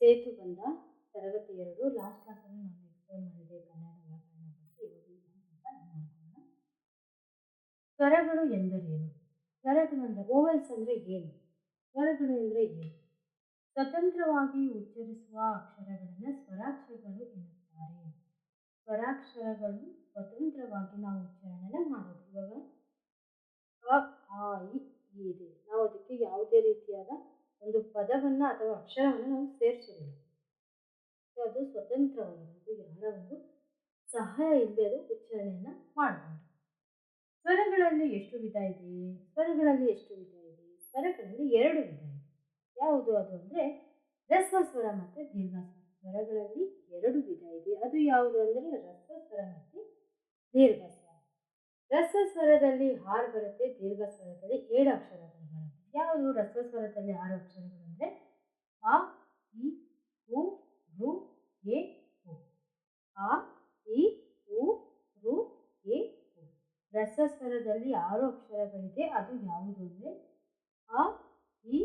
ಸೇತು ಬಂದ ತರಗತಿ ಎರಡು ಲಾಸ್ಟ್ ಕ್ಲಾಸಲ್ಲಿ ನಾನು ಎಕ್ಸ್ಪ್ಲೇನ್ ಮಾಡಿದೆ ಕನ್ನಡ ವ್ಯಾಕರಣ ಬಗ್ಗೆ. ಇವಾಗ ಸ್ವರಗಳು ಎಂದರೇನು? ಸ್ವರಗಳು ಅಂದರೆ ಓವೆಲ್ಸ್ ಅಂದರೆ ಏನು? ಸ್ವರಗಳು ಅಂದರೆ ಏನು? ಸ್ವತಂತ್ರವಾಗಿ ಉಚ್ಚರಿಸುವ ಅಕ್ಷರಗಳನ್ನು ಸ್ವರಾಕ್ಷರಗಳು ಎನ್ನುತ್ತಾರೆ. ಸ್ವರಾಕ್ಷರಗಳು ಸ್ವತಂತ್ರವಾಗಿ ನಾವು ಉಚ್ಚಾರಣೆ ಮಾಡೋದು. ಇವಾಗ ಅ, ಆ, ಇ ಇದೆ. ನಾವು ಅದಕ್ಕೆ ಯಾವುದೇ ರೀತಿಯಾದ ಒಂದು ಪದವನ್ನು ಅಥವಾ ಅಕ್ಷರವನ್ನು ನಾವು ಸೇರಿಸೋದಿಲ್ಲ. ಸೊ ಅದು ಸ್ವತಂತ್ರವಾಗಿರೋದು ಯಾರ ಒಂದು ಸಹಾಯ ಇಲ್ಲದೆ ಅದು ಉಚ್ಚಾರಣೆಯನ್ನು ಮಾಡಬಹುದು ಸ್ವರಗಳಲ್ಲಿ ಎಷ್ಟು ವಿಧ ಇದೆ? ಸ್ವರಗಳಲ್ಲಿ ಎಷ್ಟು ವಿಧ ಇದೆ? ಸ್ವರಗಳಲ್ಲಿ ಎರಡು ವಿಧ ಇದೆ. ಯಾವುದು ಅದು ಅಂದರೆ ರಸ್ವ ಸ್ವರ ಮತ್ತು ದೀರ್ಘ ಸ್ವರ ಸ್ವರಗಳಲ್ಲಿ ಎರಡು ವಿಧ ಇದೆ. ಅದು ಯಾವುದು ಅಂದರೆ ರಸ್ವ ಸ್ವರ ಮತ್ತು ದೀರ್ಘ ಸ್ವರ ರಸ್ವ ಸ್ವರದಲ್ಲಿ ಹಾರ್ ಬರುತ್ತೆ ದೀರ್ಘ ಸ್ವರದಲ್ಲಿ ಏಳು ಅಕ್ಷರಗಳು. ಯಾವುದು ರಸ್ವ ಸ್ವರದಲ್ಲಿ ಆರು ಅಕ್ಷರಗಳು ಅಂದರೆ ಆ, ಇ, ಉ, ರು, ಎ, ಉ. ಆ, ಇ, ಉ, ರು, ಎ, ಉ. ರಸ್ವ ಸ್ವರದಲ್ಲಿ ಆರು ಅಕ್ಷರಗಳಿದೆ, ಅದು ಯಾವುದು ಅಂದರೆ ಆ, ಇ,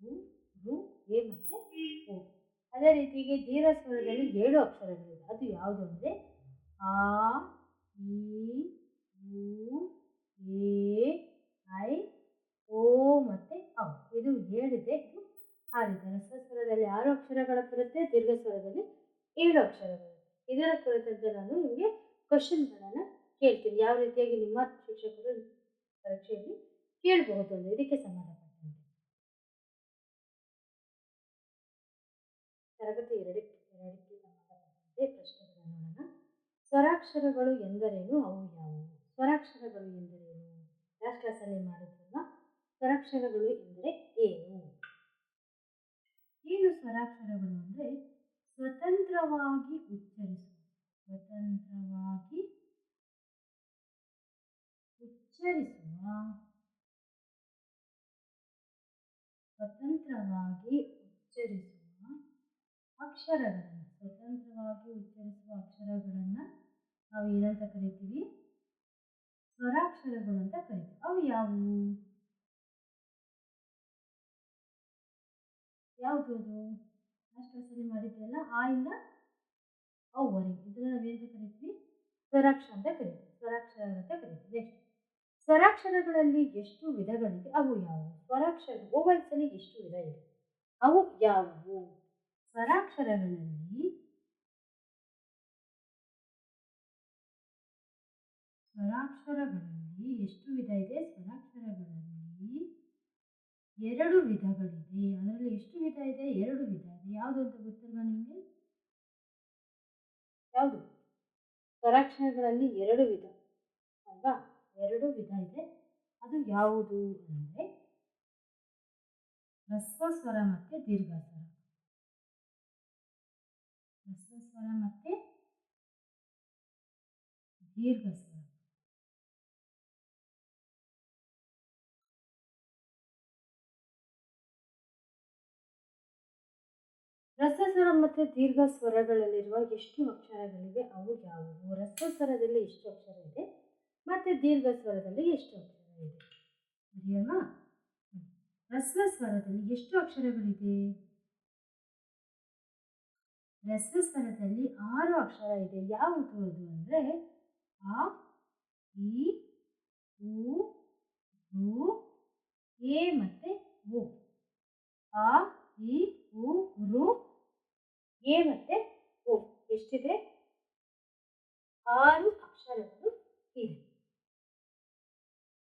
ಉ, ರು, ಎ ಮತ್ತು ಉ. ಅದೇ ರೀತಿಗೆ ದೀರ್ಘ ಸ್ವರದಲ್ಲಿ ಏಳು ಅಕ್ಷರಗಳಿದೆ, ಅದು ಯಾವುದು ಅಂದರೆ ಆ, ಇ ಉ ಎ ಐ ಓ ಮತ್ತು ಔ ಇದು ಏಳಿದೆ ಇದು ಆರಿದೆ ರಸ್ವ ಸ್ವರದಲ್ಲಿ ಆರು ಅಕ್ಷರಗಳ ಬರುತ್ತೆ ದೀರ್ಘ ಸ್ವರದಲ್ಲಿ ಏಳು ಅಕ್ಷರಗಳು ಇದರ ಕುರಿತಂತೆ ನಾನು ನಿಮಗೆ ಕ್ವಶನ್ಗಳನ್ನು ಕೇಳ್ತೀನಿ. ಯಾವ ರೀತಿಯಾಗಿ ನಿಮ್ಮ ಶಿಕ್ಷಕರು ಪರೀಕ್ಷೆಯಲ್ಲಿ ಕೇಳಬಹುದು ಅಂದರೆ ಇದಕ್ಕೆ ಸಂಬಂಧಪಟ್ಟಂತೆ. ತರಗತಿ ಎರಡಕ್ಕೆ ಎರಡಕ್ಕೆ ಸಂಬಂಧಪಟ್ಟಂತೆ ಪ್ರಶ್ನೆಗಳನ್ನು ಸ್ವರಾಕ್ಷರಗಳು ಎಂದರೇನು? ಅವು ಯಾವುವು? ಸ್ವರಾಕ್ಷರಗಳು ಎಂದರೇನು? ಕ್ಲಾಸಲ್ಲಿ ಮಾಡಿದ್ರಲ್ಲ, ಸ್ವರಾಕ್ಷರಗಳು ಎಂದರೆ ಏನು? ಏನು ಸ್ವರಾಕ್ಷರಗಳು ಅಂದರೆ ಸ್ವತಂತ್ರವಾಗಿ ಉಚ್ಚರಿಸುವ ಸ್ವತಂತ್ರವಾಗಿ ಉಚ್ಚರಿಸುವ ಸ್ವತಂತ್ರವಾಗಿ ಉಚ್ಚರಿಸುವ ಅಕ್ಷರಗಳನ್ನು, ಸ್ವತಂತ್ರವಾಗಿ ಉಚ್ಚರಿಸುವ ಅಕ್ಷರಗಳನ್ನು ನಾವು ಏನಂತ ಕರಿತೀವಿ? ಸ್ವರಾಕ್ಷರಗಳು ಅಂತ ಕರಿತೀವಿ. ಅವು ಯಾವುವು? ಯಾವುದು ಅದು ಲಾಸ್ಟ್ ಕ್ಲಾಸಲ್ಲಿ ಮಾಡಿದ್ದೆಲ್ಲ ಆ ಇಂದ ಅವ್ವರೆಗೆ ಇದನ್ನು ನಾವೇನಂತ ಕರಿತೀವಿ? ಸ್ವರಾಕ್ಷರ ಅಂತ ಕರಿತೀವಿ. ಸ್ವರಾಕ್ಷರ ಅಂತ ಕರಿತೀವಿ. ನೆಕ್ಸ್ಟ್ ಸ್ವರಾಕ್ಷರಗಳಲ್ಲಿ ಎಷ್ಟು ವಿಧಗಳಿವೆ ಅವು ಯಾವುವು? ಸ್ವರಾಕ್ಷರ ಓವಲ್ಸಲ್ಲಿ ಎಷ್ಟು ವಿಧ ಇದೆ? ಅವು ಯಾವುವು? ಸ್ವರಾಕ್ಷರಗಳಲ್ಲಿ ಸ್ವರಾಕ್ಷರಗಳಲ್ಲಿ ಎಷ್ಟು ವಿಧ ಇದೆ? ಸ್ವರಾಕ್ಷರಗಳಲ್ಲಿ ಎರಡು ವಿಧಗಳಿದೆ. ಅದರಲ್ಲಿ ಎಷ್ಟು ವಿಧ ಇದೆ? ಎರಡು ವಿಧ ಇದೆ. ಯಾವುದು ಅಂತ ಗೊತ್ತಿಲ್ವಾ ನಿಮಗೆ? ಯಾವುದು? ಸ್ವರಾಕ್ಷರಗಳಲ್ಲಿ ಎರಡು ವಿಧ ಅಲ್ವಾ? ಎರಡು ವಿಧ ಇದೆ. ಅದು ಯಾವುದು ಅಂದರೆ ಸ್ವರ ಮತ್ತು ದೀರ್ಘ ಸ್ವರ ಮತ್ತು ದೀರ್ಘ ಸ್ವರ ರಸ ಸ್ವರ ಮತ್ತು ದೀರ್ಘ ಸ್ವರಗಳಲ್ಲಿರುವ ಎಷ್ಟು ಅಕ್ಷರಗಳಿವೆ, ಅವು ಯಾವುವು? ರಸ ಸ್ವರದಲ್ಲಿ ಎಷ್ಟು ಅಕ್ಷರ ಇದೆ ಮತ್ತು ದೀರ್ಘ ಸ್ವರದಲ್ಲಿ ಎಷ್ಟು ಅಕ್ಷರ ಇದೆ ಸರಿಯಲ್ವಾ? ರಸ್ವ ಸ್ವರದಲ್ಲಿ ಎಷ್ಟು ಅಕ್ಷರಗಳಿದೆ? ರಸ್ವ ಸ್ವರದಲ್ಲಿ ಆರು ಅಕ್ಷರ ಇದೆ. ಯಾವುದು ಅದು ಅಂದರೆ ಆ ಇ ಉ, ರು, ಎ ಮತ್ತು ಉ ಆ ಇ ಉ, ರು ಎ ಮತ್ತೆ ಓ ಎಷ್ಟಿದೆ? ಆರು ಅಕ್ಷರಗಳು ಇದೆ.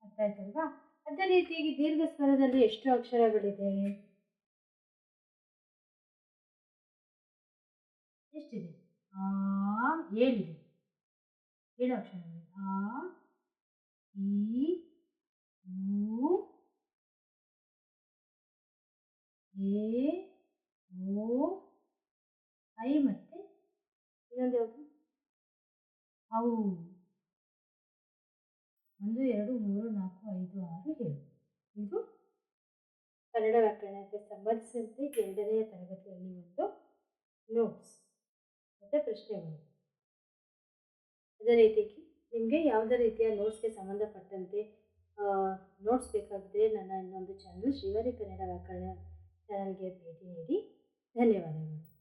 ಅರ್ಥ ಆಯ್ತಲ್ವಾ ಅದೇ ರೀತಿಯಾಗಿ ದೀರ್ಘ ಸ್ವರದಲ್ಲಿ ಎಷ್ಟು ಅಕ್ಷರಗಳಿದೆ? ಎಷ್ಟಿದೆ? ಆ ಏಳಿದೆ. ಏಳು ಅಕ್ಷರಗಳು ಆ ಇ ಉ ಎ ಓ ಐ ಮತ್ತು ಇನ್ನೊಂದು ಯಾವುದು ಅವು ಒಂದು, ಎರಡು, ಮೂರು, ನಾಲ್ಕು, ಐದು, ಆರು, ಏಳು. ಇದು ಕನ್ನಡ ವ್ಯಾಕರಣಕ್ಕೆ ಸಂಬಂಧಿಸಿದಂತೆ ಎರಡನೆಯ ತರಗತಿಯಲ್ಲಿ ಒಂದು ನೋಟ್ಸ್ ಮತ್ತು ಪ್ರಶ್ನೆಗಳು ಅದೇ ರೀತಿಯಾಗಿ ನಿಮಗೆ ಯಾವುದೇ ರೀತಿಯ ನೋಟ್ಸ್ಗೆ ಸಂಬಂಧಪಟ್ಟಂತೆ ನೋಟ್ಸ್ ಬೇಕಾಗಿದ್ದರೆ ನನ್ನ ಇನ್ನೊಂದು ಚಾನಲ್ ಶ್ರೀವರಿ ಕನ್ನಡ ವ್ಯಾಕರಣ ಚಾನಲ್ಗೆ ಭೇಟಿ ನೀಡಿ. ಧನ್ಯವಾದಗಳು.